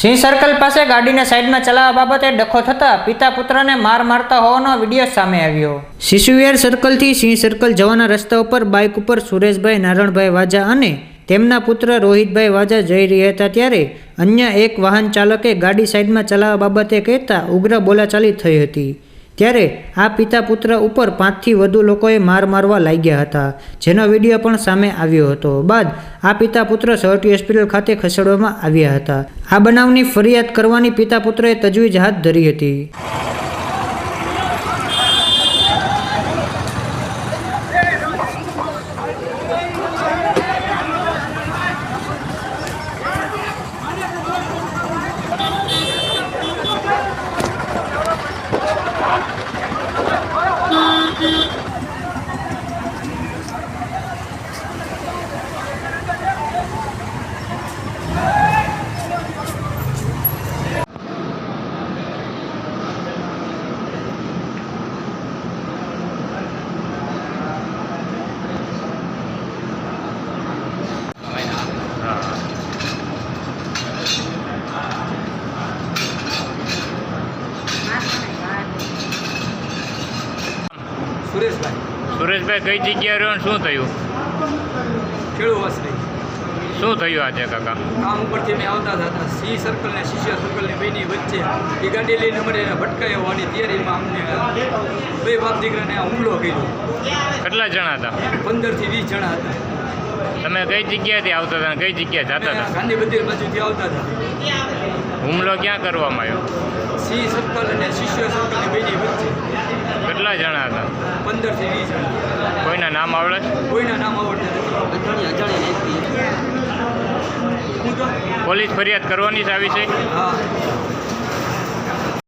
સિંહ circle પાસે ગાડીને સાઈડમાં ચલાવવા બાબતે ડખો થતા પિતા પુત્રને માર મારતા હોવાનો વીડિયો સામે આવ્યો. શિશુવિહાર સર્કલથી સિંહ સર્કલ જવાના રસ્તા ઉપર બાઇક ઉપર સુરેશભાઈ, નારણભાઈ વાજા અને તેમના પુત્ર રોહિતભાઈ વાજા જઈ રહ્યા હતા ત્યારે અન્ય એક વાહન ચાલકે ગાડી સાઈડમાં ચલાવવા બાબતે કહેતા ઉગ્ર બોલાચાલી થઈ હતી. ત્યારે આ પિતા પુત્ર ઉપર પાંચથી વધુ લોકોએ માર મારવા લાગ્યા હતા, જેનો વીડિયો પણ સામે આવ્યો હતો. બાદ આ પિતા પુત્ર સહટી હોસ્પિટલ ખાતે ખસેડવામાં આવ્યા હતા. આ બનાવની ફરિયાદ કરવાની પિતા પુત્રએ તજવીજ હાથ ધરી હતી. સુરેશભાઈ. સુરેશભાઈ કઈ જગ્યાએ રહ્યો શું થયું? ખેડૂ શું થયું આજે કાકા? કામ ઉપરથી મેં આવતા હતા સી સર્કલ ને શિષ્ય સર્કલની બેની વચ્ચે. એ ગાડી લઈને અમારે એને ભટકાયો હોવાની તૈયારીમાં અમને બે બાપ દીકરાને હુમલો કર્યો. કેટલા જણા હતા? પંદરથી વીસ જણા હતા. તમે કઈ જગ્યાએથી આવતા હતા કઈ જગ્યાએ જતા હતા? ગાંધી મંદિર બાજુથી આવતા હતા. હુમલો ક્યાં કરવામાં આવ્યો? સી સર્કલ અને શિષ્ય સર્કલની બેની વચ્ચે. કેટલા જણા હતા? પંદરથી વીસ જણા. કોઈના નામ આવડે? કોઈના નામ આવડતા પોલીસ ફરિયાદ કરવાની જ આવી છે? હા.